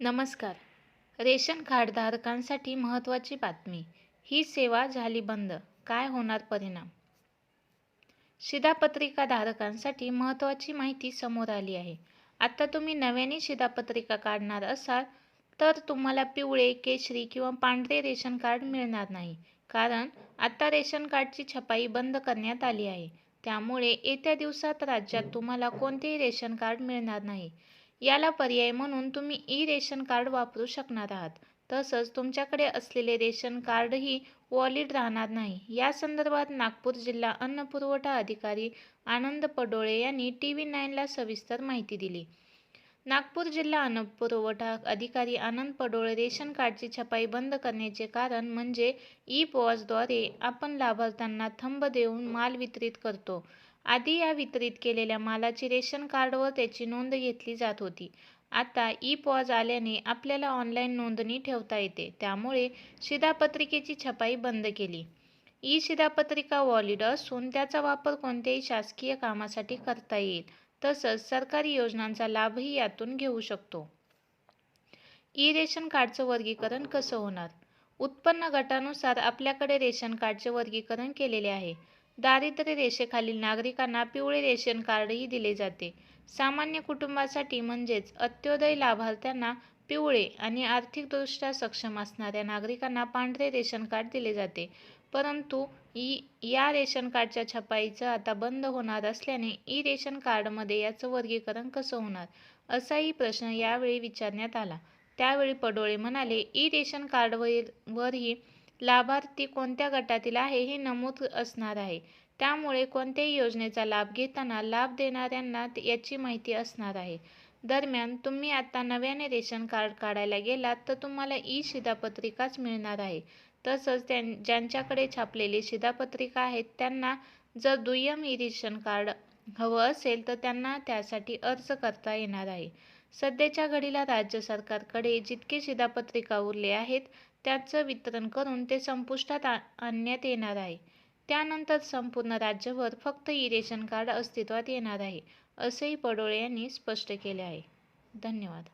नमस्कार. रेशन कार्डधारकांसाठी महत्त्वाची बातमी. ही सेवा झाली बंद. काय होणार परिणाम? शिधापत्रिका धारकांसाठी महत्त्वाची माहिती समोर आली आहे. आता तुम्ही नव्याने शिधापत्रिका काढणार असाल तर तुम्हाला पिवळे केशरी किंवा पांढरे रेशन कार्ड मिळणार नाही. कारण आता रेशन कार्डची छपाई बंद करण्यात आली आहे. त्यामुळे येत्या दिवसात राज्यात तुम्हाला कोणतेही रेशन कार्ड मिळणार नाही. याला पर्याय म्हणून तुम्ही ई रेशन कार्ड वापरू शकणार आहात. तसंच तुमच्याकडे असलेले रेशन कार्डही वॉलिड राहणार नाही. या संदर्भात नागपूर जिल्हा अन्न पुरवठा अधिकारी आनंद पडोळे यांनी टी व्ही नाईनला सविस्तर माहिती दिली. नागपूर जिल्हा अन्न पुरवठा अधिकारी आनंद पडोळे रेशन कार्डची छपाई बंद करण्याचे कारण म्हणजे ई पॉजद्वारे आपण लाभार्थ्यांना थंब देऊन माल वितरित करतो. आधी या वितरित केलेल्या मालाची रेशन कार्डवर त्याची नोंद घेतली जात होती. आता ई पॉज आल्याने आपल्याला ऑनलाईन नोंदणी ठेवता येते. त्यामुळे शिधापत्रिकेची छपाई बंद केली. ई शिधापत्रिका वॉलिड असून त्याचा वापर कोणत्याही शासकीय कामासाठी करता येईल. तसंच सरकारी योजनांचा लाभही यातून घेऊ शकतो. ई रेशन कार्डचं वर्गीकरण कसं होणार? उत्पन्न गटानुसार आपल्याकडे रेशन कार्डचे वर्गीकरण केलेले आहे. दारिद्र्य रेषेखालील नागरिकांना पिवळे रेशन कार्डही दिले जाते. सामान्य कुटुंबासाठी म्हणजेच अंत्योदय लाभार्थ्यांना पिवळे आणि आर्थिकदृष्ट्या सक्षम असणाऱ्या नागरिकांना पांढरे रेशन कार्ड दिले जाते. परंतु ई या रेशन कार्डच्या छपाईचं आता बंद होणार असल्याने ई रेशन कार्डमध्ये याचं वर्गीकरण कसं होणार? असाही प्रश्न यावेळी विचारण्यात आला. त्यावेळी पडोळे म्हणाले ई रेशन कार्डवरही लाभार्थी कोणत्या गटातील आहे हे नमूद असणार आहे. त्यामुळे कोणत्याही योजनेचा लाभ घेताना लाभ देणाऱ्यांना याची माहिती असणार आहे. दरम्यान तुम्ही आता नव्याने रेशन कार्ड काढायला गेलात तर तुम्हाला ई शिधापत्रिकाच मिळणार आहे. तसंच त्यां ज्यांच्याकडे छापलेली शिधापत्रिका आहेत त्यांना जर दुय्यम ई रेशन कार्ड हवं असेल तर त्यांना त्यासाठी अर्ज करता येणार आहे. सध्याच्या घडीला राज्य सरकारकडे जितके शिधापत्रिका उरले आहेत त्याचं वितरण करून ते संपुष्टात आणण्यात येणार आहे. त्यानंतर संपूर्ण राज्यभर फक्त ई रेशन कार्ड अस्तित्वात येणार आहे असेही पडोळे यांनी स्पष्ट केले आहे. धन्यवाद.